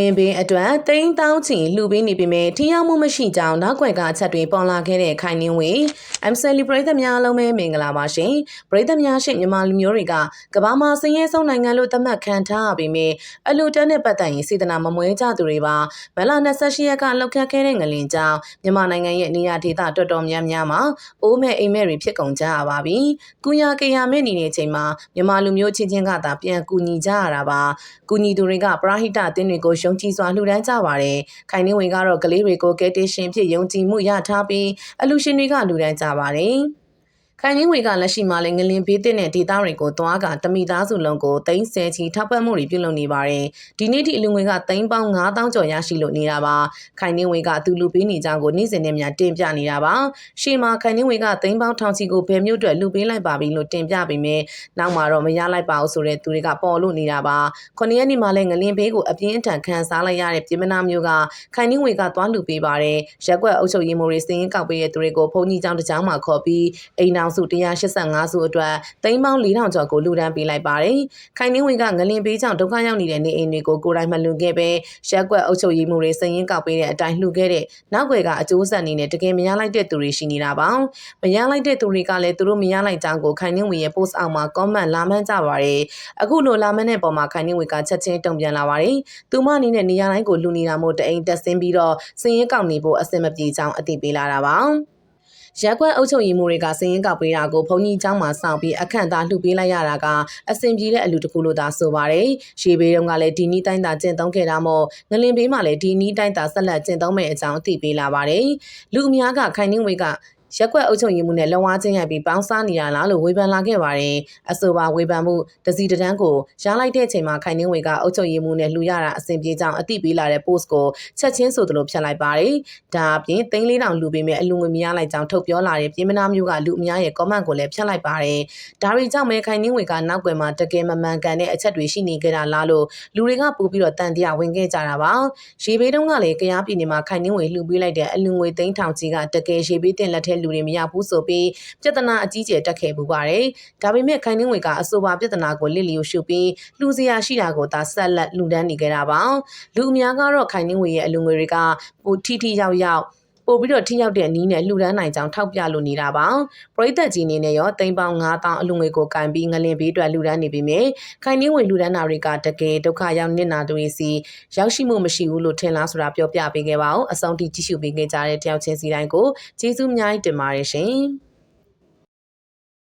လင်ပင်အတွက်တိန်းတောင်းချီလှူပေးနေပေမဲ့ထီရောက်မှုမရှိကြောင်းနောက်ွယ်ကအချက်တွေပေါ်လာခဲ့တဲ့ခိုင်နှင်းဝေ MCL ပရိသတ်များအားလုံးပဲမင်္ဂလာပါရှင်ပရိသတ်များရှင်မြန်မာလူမျိုးတွေကကမ္ဘာမှာစည်ရဲဆုံးနိုင်ငံလို့သတ်မှတ်ခံထားရပေမဲ့အလူတက်နဲ့ပတ်သက်ရင်စေတနာမမွဲကြသူတွေပါမလ28ရက်ကလောက်ခတ်ခဲ့တဲ့ငလင်ကြောင့်မြန်မာနိုင်ငံရဲ့နေရာဒေသတော်တော်များများမှာအိုးမဲ့အိမ်မဲ့တွေဖြစ်ကုန်ကြရပါပြီကုညာကေယာမဲ့နေတဲ့ချိန်မှာမြန်မာလူမျိုးချင်းချင်းကသာပြန်ကူညီကြရတာပါကူညီသူတွေကပရာဟိတအသင်းတွေကိုယုံကြည်စွာလှူဒန်းကြပါတယ်။ခိုင်နှင်းဝင်ကတော့ကလေးတွေကိုကယ်တင်ရှင်ဖြစ်ယုံကြည်မှုရထားပြီးအလူရှင်တွေကလှူဒန်းကြပါတယ်။ ခိုင်ငင်းဝေကလက်ရှိမှာလည်းငလင်ဘေးတဲ့ဒေသတွေကိုသွားကတမိသားစုလုံးကိုတိမ့်ဆဲချီထောက်ပံ့မှုတွေပြုလုပ်နေပါတယ်။ဒီနေ့ထိအလူငွေကသိန်းပေါင်း9000ကျော်ရရှိလို့နေတာပါ။ခိုင်ငင်းဝေကသူလူပေးနေကြကိုနေ့စဉ်နဲ့များတင်ပြနေတာပါ။ရှေ့မှာခိုင်ငင်းဝေကသိန်းပေါင်းထောင်ချီကိုဘယ်မျိုးအတွက်လူပေးလိုက်ပါပြီလို့တင်ပြပေမဲ့နောက်မှာတော့မရလိုက်ပါဘူးဆိုတဲ့သူတွေကပေါ်လို့နေတာပါ။ခုနှစ်ရက်နေ့မှာလည်းငလင်ဘေးကိုအပြင်းအထန်ခံစားလိုက်ရတဲ့ပြည်မနာမျိုးကခိုင်ငင်းဝေကသွားလူပေးပါတယ်။ရက်ွက်အုပ်ချုပ်ရေးမှူးတွေစည်ရင်ကောက်ပေးတဲ့သူတွေကိုဘုံကြီးကျောင်းတစ်ကျောင်းမှာခေါ်ပြီးအိမ်အောင်စု185စုအတွက်သိန်းပေါင်း4000ကျော်ကိုလူဒန်းပေးလိုက်ပါတယ်။ခိုင်နှင်းဝင်ကငလင်ပေးကြောင့်ဒုက္ခရောက်နေတဲ့နေအိမ်တွေကိုကိုယ်တိုင်မလူခဲ့ပဲရက်ကွက်အုပ်ချုပ်ရေးမှုတွေစည်ရင်းကောက်ပေးတဲ့အတိုင်းလှူခဲ့တဲ့နောက်ွယ်ကအကျိုးဆက်အနေနဲ့တကယ်မရလိုက်တဲ့သူတွေရှိနေတာပါ။မရလိုက်တဲ့သူတွေကလည်းသူတို့မရလိုက်ကြောင်းကိုခိုင်နှင်းဝင်ရဲ့ post အောက်မှာ comment လာမှန်းကြပါတယ်။အခုလိုလာမှန်းတဲ့ပုံမှာခိုင်နှင်းဝင်ကချက်ချင်းတုံ့ပြန်လာပါတယ်။သူမအနေနဲ့နေရာတိုင်းကိုလူနေတာမို့တအိမ်တက်ဆင်းပြီးတော့စည်ရင်းကောက်နေဖို့အဆင်မပြေကြောင်းအသိပေးလာတာပါ။ ရက်ကွက်အုပ်ချုပ်ရေးမှုတွေကစည်ရင်ကောက်ပေးတာကိုဘုံကြီးเจ้าမှာစောင့်ပြီးအခန့်သားလှူပေးလိုက်ရတာကအဆင်ပြေတဲ့အလူတစ်ခုလို့သာဆိုပါတယ်။ရှေးဘေးတုန်းကလည်းဒီနီးတိုင်းသာကျင့်သုံးခဲ့တာမို့ငလင်ဘေးမှာလည်းဒီနီးတိုင်းသာဆက်လက်ကျင့်သုံးမယ့်အကြောင်းအသိပေးလာပါတယ်။လူအများကခိုင်နှင်းဝေက ရက်ကွက်အုပ်ချုပ်ရေးမှုနဲ့လုံဝါချင်းရိုက်ပြီးပေါင်းစားနေရလားလို့ဝေဖန်လာခဲ့ပါတယ်။အဆိုပါဝေဖန်မှုတစီတန်းကိုရလိုက်တဲ့အချိန်မှာခိုင်နှင်းဝေကအုပ်ချုပ်ရေးမှုနဲ့လှူရတာအဆင်ပြေကြောင်းအသိပေးလာတဲ့ post ကိုချက်ချင်းဆိုသလိုဖြတ်လိုက်ပါတယ်။ဒါအပြင်သိန်းလေးတောင်လှူပေးမဲ့အလူငွေမရလိုက်ကြောင်းထုတ်ပြောလာတဲ့ပြည်မနာမျိုးကလူအများရဲ့ comment ကိုလည်းဖြတ်လိုက်ပါတယ်။ဒါတွေကြောင့်မဲခိုင်နှင်းဝေကနောက်ွယ်မှာတကယ်မမှန်ကန်တဲ့အချက်တွေရှိနေကြတာလားလို့လူတွေကပို့ပြီးတော့တန်တရားဝင်ခဲ့ကြတာပါ။ရေဘေးတုန်းကလည်းကြားပြည်နယ်မှာခိုင်နှင်းဝေလှူပေးလိုက်တဲ့အလူငွေသိန်းထောင်ကြီးကတကယ်ရေဘေးတင်လက်ထဲလူတွေမရဘူးဆိုပြီးပြဿနာအကြီးကျယ်တက်ခဲ့ပူပါတယ်။ဒါပေမဲ့ခိုင်နှင်းဝေကအဆိုပါပြဿနာကိုလစ်လျူရှုပြီးလူစရာရှိတာကိုသာဆက်လက်လူဒန်းနေကြတာပါ။လူအများကတော့ခိုင်နှင်းဝေရဲ့အလူငွေတွေကပိုထိထိရောက်ရောက် ပို့ပြီးတော့ထိရောက်တဲ့နီးနဲ့လှူဒန်းနိုင်ကြောင်းထောက်ပြလိုနေတာပါ။ပရိသတ်ကြီးအနေနဲ့ရောတိမ်ပေါင်း9000အလူငွေကိုကန်ပြီးငလင်ဘေးအတွက်လှူဒန်းနေပြီမြေခိုင်နှင်းဝင်လှူဒန်းတာတွေကတကယ်ဒုက္ခရောက်နစ်နာသူတွေစီရောက်ရှိမှုမရှိဘူးလို့ထင်လားဆိုတာပြောပြပေးခဲ့ပါဦး။အဆုံးထိကြည့်ရှုပေးခဲ့ကြတဲ့တယောက်ချင်းစီတိုင်းကိုကျေးဇူးအများကြီးတင်ပါတယ်ရှင်။